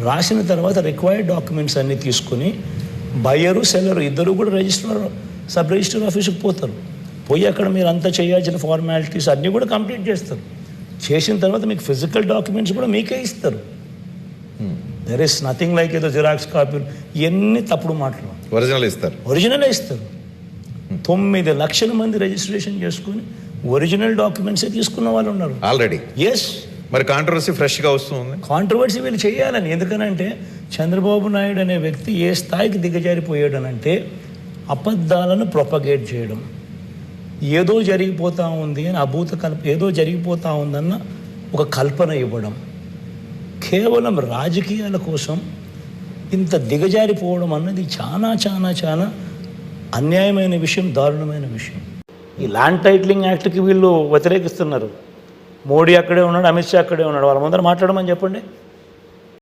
రాసిన తర్వాత required documents అన్నీ తీసుకుని బయ్యరు సెల్లరు ఇద్దరు కూడా రిజిస్టర్ సబ్ రిజిస్టర్ ఆఫీస్కి పోతారు. పోయి అక్కడ మీరు అంతా చేయాల్సిన ఫార్మాలిటీస్ అన్నీ కూడా కంప్లీట్ చేస్తారు. చేసిన తర్వాత మీకు ఫిజికల్ డాక్యుమెంట్స్ కూడా మీకే ఇస్తారు. దెర్ ఇస్ నథింగ్ లైక్ ఏదో జిరాక్స్ కాపీలు ఇవన్నీ తప్పుడు మాటలు. ఒరిజినల్ ఇస్తారు. ఒరిజినలే ఇస్తారు. తొమ్మిది లక్షల మంది రిజిస్ట్రేషన్ చేసుకుని ఒరిజినల్ డాక్యుమెంట్సే తీసుకున్న వాళ్ళు ఉన్నారు. ఆల్రెడీ ఎస్ మరి కాంట్రవర్సీ ఫ్రెష్గా వస్తుంది. కాంట్రవర్సీ వీళ్ళు చేయాలని. ఎందుకనంటే చంద్రబాబు నాయుడు అనే వ్యక్తి ఏ స్థాయికి దిగజారిపోయాడనంటే అబద్ధాలను ప్రొపగేట్ చేయడం. ఏదో జరిగిపోతూ ఉంది అని అభూత కల్ప ఏదో జరిగిపోతూ ఉందన్న ఒక కల్పన ఇవ్వడం. కేవలం రాజకీయాల కోసం ఇంత దిగజారిపోవడం అన్నది చాలా చాలా చాలా అన్యాయమైన విషయం దారుణమైన విషయం. ఈ ల్యాండ్ టైటిలింగ్ యాక్ట్కి వీళ్ళు వ్యతిరేకిస్తున్నారు. మోడీ అక్కడే ఉన్నాడు అమిత్ షా అక్కడే ఉన్నాడు. వాళ్ళ ముందర మాట్లాడమని చెప్పండి.